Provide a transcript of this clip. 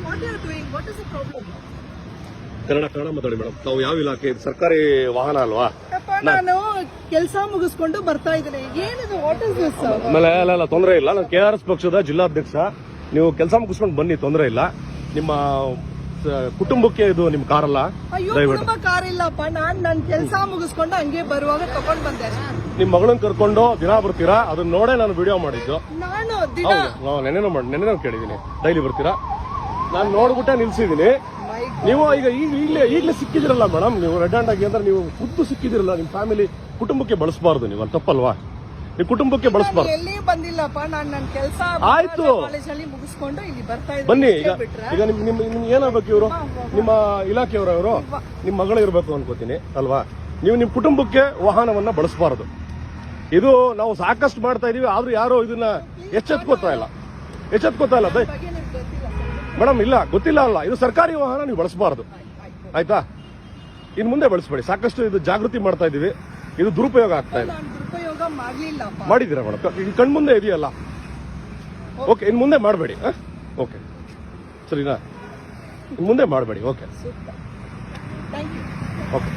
what you are doing? What is the problem? Kannada Kannada ಮಾತಾಡಿ madam ತಾವು ಯಾವ ಇಲಾಖೆ? ಇದು ಸರ್ಕಾರಿ ವಾಹನ ಅಲ್ವಾ? ಅಪ್ಪ ನಾನು ಕೆಲಸ ಮುಗಿಸ್ಕೊಂಡು ಬರ್ತಾ ಇದ್ದೀನಿ. ಏನಿದು? ವಾಟ್ ಇಸ್ ದಿಸ್ ಆಮೇಲೆ ಅಲ್ಲ ಅಲ್ಲ ತೊಂದರೆ ಇಲ್ಲ. ನಾನು ಕೆ ಆರ್ ಎಸ್ ಪಕ್ಷದ ಜಿಲ್ಲಾಧ್ಯಕ್ಷ. ನೀವು ಕೆಲಸ ಮುಗಿಸ್ಕೊಂಡು ಬನ್ನಿ ತೊಂದರೆ ಇಲ್ಲ. ನಿಮ್ಮ ಸ- ಕುಟುಂಬಕ್ಕೆ ಇದು ನಿಮ್ಮ ಕಾರಲ್ಲ. ಅಯ್ಯೋ ದಯವಿಟ್ಟು. ಕುಟುಂಬ ಕಾರ್ ಇಲ್ಲಪ್ಪ ನಾನ್ ನನ್ ಕೆಲಸ ಮುಗಿಸ್ಕೊಂಡು ಹಂಗೆ ಬರುವಾಗ ತಗೊಂಡ್ ಬಂದೆ. ನಿಮ್ಮ ಮಗಳನ್ನ ಕರ್ಕೊಂಡು ದಿನ ಬರ್ತೀರಾ? ಅದನ್ನ ನೋಡೇ ನಾನು ವಿಡಿಯೋ ಮಾಡಿದ್ದು. ನಾನು ದಿನ ನಾವು ನೆನೆನೂ ಮಾಡಿ ನೆನೆನೂ ಕೇಳಿದ್ದೀನಿ. ಡೈಲಿ ಬರ್ತೀರಾ? ನಾನು ನೋಡ್ಬಿಟ್ಟೆ ನಿಲ್ಸಿದ್ದೀನಿ ನೀವು ಈಗ ಈಗ ಈಗಲೇ ಈಗಲೇ ಸಿಕ್ಕಿದಿರಲ್ಲ ಮೇಡಮ್ ನೀವು ರೆಡ್ ಹ್ಯಾಂಡ್ ಆಗಿ ಅಂದ್ರೆ ನೀವು ಖುದ್ದು ಸಿಕ್ಕಿದಿರಲ್ಲ ನಿಮ್ಮ ಫ್ಯಾಮಿಲಿ ಕುಟುಂಬಕ್ಕೆ ಬಳಸಬಾರ್ದು ನೀವು ಅದು ತಪ್ಪಲ್ವಾ? ನೀವು ಕುಟುಂಬಕ್ಕೆ ಬಳಸಬಾರ್ದು. ಎಲ್ಲಿ ಬಂದಿಲ್ಲಪ್ಪ ನಾನ್ ನನ್ ಕೆಲಸ ಆಯ್ತು. ಕಾಲೇಜಲ್ಲಿ ಮುಗಿಸ್ಕೊಂಡು ಇಲ್ಲಿ ಬರ್ತಾ ಇದ್ದೀನಿ. ಬನ್ನಿ ಈಗ ಈಗ ನಿಮ್ ನಿಮ್ ನಿಮ್ಗೆ ಏನಾಗ್ಬೇಕು ಇವರು? ನಿಮ್ಮ ಇಲಾಖೆಯವರು ಇವರು ನಿಮ್ಮ ಮಗಳು ಇರಬೇಕು ಅನ್ಕೋತೀನಿ ಅಲ್ವಾ? ನೀವು ನಿಮ್ಮ ಕುಟುಂಬಕ್ಕೆ ವಾಹನವನ್ನ ಬಳಸಬಾರದು. ಇದು ನಾವು ಸಾಕಷ್ಟು ಮಾಡ್ತಾ ಇದೀವಿ ಆದ್ರೂ ಯಾರು ಇದನ್ನ ಎಚ್ಚೆತ್ಕೋತಾ ಇಲ್ಲ. ಎಚ್ಚೆತ್ಕೋತಾ ಇಲ್ಲ ಮೇಡಮ್ ಇಲ್ಲ ಗೊತ್ತಿಲ್ಲ ಅಲ್ಲ. ಇದು ಸರ್ಕಾರಿ ವಾಹನ ನೀವು ಬಳಸಬಾರ್ದು. ಆಯ್ತಾ? ಇನ್ನು ಮುಂದೆ ಬಳಸಬೇಡಿ. ಸಾಕಷ್ಟು ಇದು ಜಾಗೃತಿ ಮಾಡ್ತಾ ಇದೀವಿ. ಇದು ದುರುಪಯೋಗ ಆಗ್ತಾ ಇದೆ. ಮಾಡಿದ್ದೀರಾ ಮೇಡಮ್? ಕಣ್ಮುಂದೆ ಇದೆಯಲ್ಲ? ಓಕೆ ಇನ್ ಮುಂದೆ ಮಾಡಬೇಡಿ. ಓಕೆ ಸರಿನಾ? ಮುಂದೆ ಮಾಡಬೇಡಿ. Okay okay